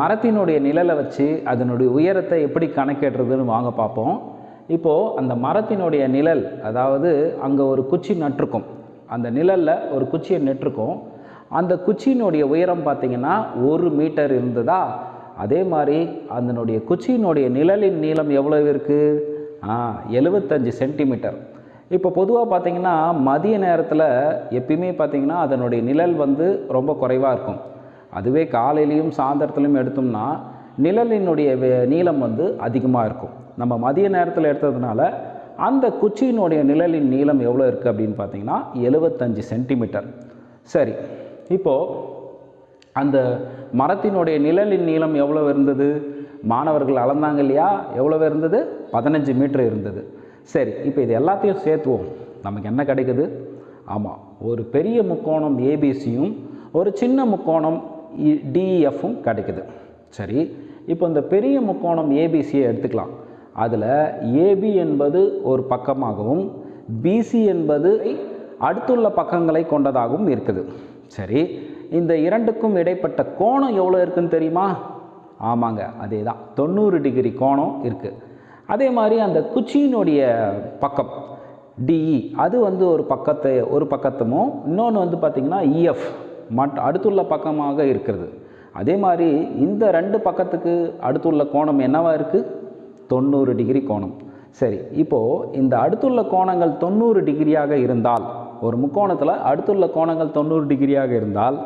மரத்தினுடைய நிழலை வச்சு அதனுடைய உயரத்தை எப்படி கணக்கிடுறதுன்னு வாங்க பார்ப்போம். இப்போது அந்த மரத்தினுடைய நிழல் அதாவது அங்கே ஒரு குச்சி நட்டிருக்கும். அந்த நிழலில் ஒரு குச்சியை நட்டிருக்கும். அந்த குச்சியினுடைய உயரம் பார்த்தீங்கன்னா ஒரு மீட்டர் இருந்ததா? அதே மாதிரி அதனுடைய குச்சியினுடைய நிழலின் நீளம் எவ்வளோ இருக்குது ஆ எழுபத்தஞ்சு சென்டிமீட்டர். இப்போ பொதுவாக பார்த்தீங்கன்னா மதிய நேரத்தில் எப்பயுமே பார்த்தீங்கன்னா அதனுடைய நிழல் வந்து ரொம்ப குறைவாக இருக்கும். அதுவே காலையிலையும் சாயந்தரத்துலையும் எடுத்தோம்னா நிழலினுடைய வே- நீளம் வந்து அதிகமாக இருக்கும். நம்ம மதிய நேரத்தில் எடுத்ததுனால அந்த குச்சியினுடைய நிழலின் நீளம் எவ்வளோ இருக்குது அப்படின்னு பார்த்தீங்கன்னா எழுபத்தஞ்சு சென்டிமீட்டர். சரி இப்போது அந்த மரத்தினுடைய நிழலின் நீளம் எவ்வளோ இருந்தது? மாணவர்கள் அளந்தாங்க இல்லையா? எவ்வளோ இருந்தது? பதினஞ்சு மீட்டர் இருந்தது. சரி இப்போ இது எல்லாத்தையும் சேர்த்துவோம். நமக்கு என்ன கிடைக்குது? ஆமாம் ஒரு பெரிய முக்கோணம் ஏபிசியும் ஒரு சின்ன முக்கோணம் டிஎஃப்பும் கிடைக்குது. சரி இப்போ இந்த பெரிய முக்கோணம் ஏபிசியை எடுத்துக்கலாம். அதில் ஏபி என்பது ஒரு பக்கமாகவும் பிசி என்பது அடுத்துள்ள பக்கங்களை கொண்டதாகவும் இருக்குது. சரி இந்த இரண்டுக்கும் இடைப்பட்ட கோணம் எவ்வளோ இருக்குன்னு தெரியுமா? ஆமாங்க அதே தான் தொண்ணூறு டிகிரி கோணம் இருக்குது அதே மாதிரி அந்த குச்சியினுடைய பக்கம் டிஇ அது வந்து ஒரு பக்கத்தை ஒரு பக்கத்துமும் இன்னொன்று வந்து பார்த்திங்கன்னா இஎஃப் மட் அடுத்துள்ள பக்கமாக இருக்கிறது. அதே மாதிரி இந்த ரெண்டு பக்கத்துக்கு அடுத்துள்ள கோணம் என்னவா இருக்குது தொண்ணூறு டிகிரி கோணம். சரி இப்போது இந்த அடுத்துள்ள கோணங்கள் தொண்ணூறு டிகிரியாக இருந்தால் ஒரு முக்கோணத்தில் அடுத்துள்ள கோணங்கள் தொண்ணூறு டிகிரியாக இருந்தால்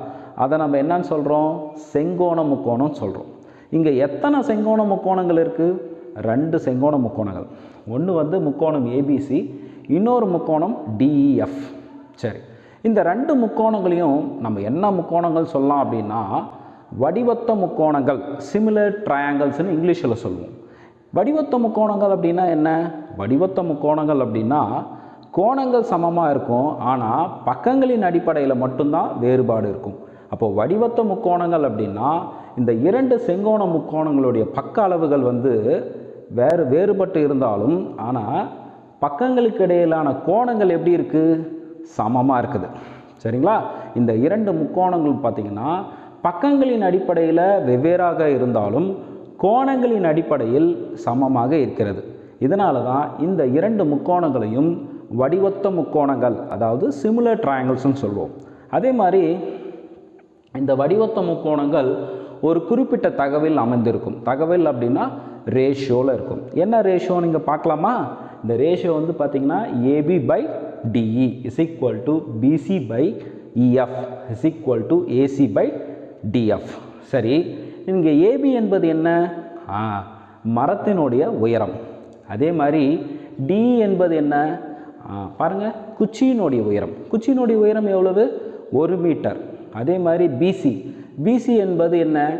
அதை நம்ம என்னன்னு சொல்கிறோம் செங்கோண முக்கோணம் சொல்கிறோம் இங்கே எத்தனை செங்கோண முக்கோணங்கள் இருக்குது ரெண்டு செங்கோண முக்கோணங்கள். ஒன்று வந்து முக்கோணம் ஏபிசி இன்னொரு முக்கோணம் டிஇஎஃப் சரி இந்த ரெண்டு முக்கோணங்களையும் நம்ம என்ன முக்கோணங்கள் சொல்லலாம் அப்படின்னா வடிவத்த முக்கோணங்கள் சிமிலர் ட்ரையாங்கிள்ஸ்னு இங்கிலீஷில் சொல்லுவோம். வடிவத்த முக்கோணங்கள் அப்படின்னா என்ன? வடிவத்த முக்கோணங்கள் அப்படின்னா கோணங்கள் சமமாக இருக்கும் ஆனால் பக்கங்களின் அடிப்படையில் மட்டும்தான் வேறுபாடு இருக்கும். அப்போது வடிவத்த முக்கோணங்கள் அப்படின்னா இந்த இரண்டு செங்கோண முக்கோணங்களுடைய பக்க அளவுகள் வந்து வேறு வேறுபட்டு இருந்தாலும் ஆனால் பக்கங்களுக்கு இடையிலான கோணங்கள் எப்படி இருக்குது சமமாக இருக்குது. சரிங்களா? இந்த இரண்டு முக்கோணங்கள் பார்த்திங்கன்னா பக்கங்களின் அடிப்படையில் வெவ்வேறாக இருந்தாலும் கோணங்களின் அடிப்படையில் சமமாக இருக்கிறது. இதனால தான் இந்த இரண்டு முக்கோணங்களையும் வடிவத்த முக்கோணங்கள் அதாவது சிமிலர் ட்ரையாங்கிள்ஸ்னு சொல்லுவோம் அதே மாதிரி இந்த வடிவத்த முக்கோணங்கள் ஒரு குறிப்பிட்ட தகவல் அமைந்திருக்கும். தகவல் அப்படின்னா ரேஷியோவில் இருக்கும். என்ன ரேஷியோ நீங்கள் பார்க்கலாமா? இந்த ரேஷியோ வந்து பார்த்தீங்கன்னா A B by D E is equal to B C by E F is equal to A C by D F சரி இங்கே ஏபி என்பது என்ன? ஆ மரத்தினுடைய உயரம். அதே மாதிரி டி என்பது என்ன? ஆ, பாருங்க குச்சியினுடைய உயரம். குச்சியினுடைய உயரம் எவ்வளவு? ஒரு மீட்டர். அதே மாதிரி பிசி பிசி என்பது என்ன?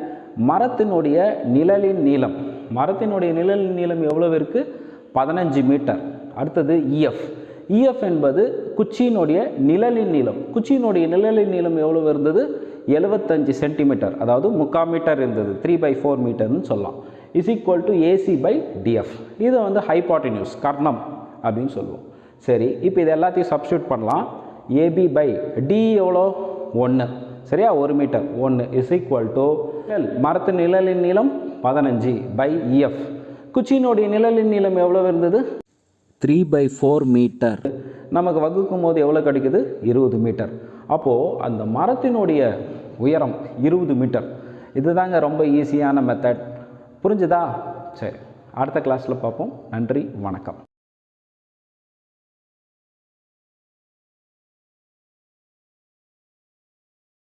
மரத்தினுடைய நிழலின் நீளம். மரத்தினுடைய நிழலின் நீளம் எவ்வளவு இருக்குது பதினஞ்சு மீட்டர். அடுத்தது இஎஃப் இஎஃப் என்பது குச்சியினுடைய நிழலின் நீளம். குச்சியினுடைய நிழலின் நீளம் எவ்வளவு இருந்தது? எழுபத்தஞ்சு சென்டிமீட்டர். அதாவது முக்கால் மீட்டர் இருந்தது. த்ரீ பை ஃபோர் மீட்டர்னு சொல்லலாம். Is equal to A C by D F இதை வந்து ஹைபாட்டினியூஸ் கர்ணம் அப்படின்னு சொல்லுவோம். சரி இப்போ இது எல்லாத்தையும் சப்ஸ்டியூட் பண்ணலாம். ஏபி பை டி எவ்வளோ? ஒன்று சரியா? ஒரு மீட்டர். ஒன்று இஸ் ஈக்குவல் டு மரத்து நிழலின் நீளம் பதினஞ்சு பை இஎஃப் குச்சியினுடைய நிழலின் நீளம் எவ்வளோ இருந்தது? த்ரீ பை ஃபோர் மீட்டர் நமக்கு வகுக்கும் போது எவ்வளோ கிடைக்குது? இருபது மீட்டர் அப்போது அந்த மரத்தினுடைய உயரம் இருபது மீட்டர் இதுதாங்க ரொம்ப ஈஸியான மெத்தட் புரிஞ்சுதா? சரி அடுத்த கிளாஸில் பார்ப்போம். நன்றி வணக்கம்.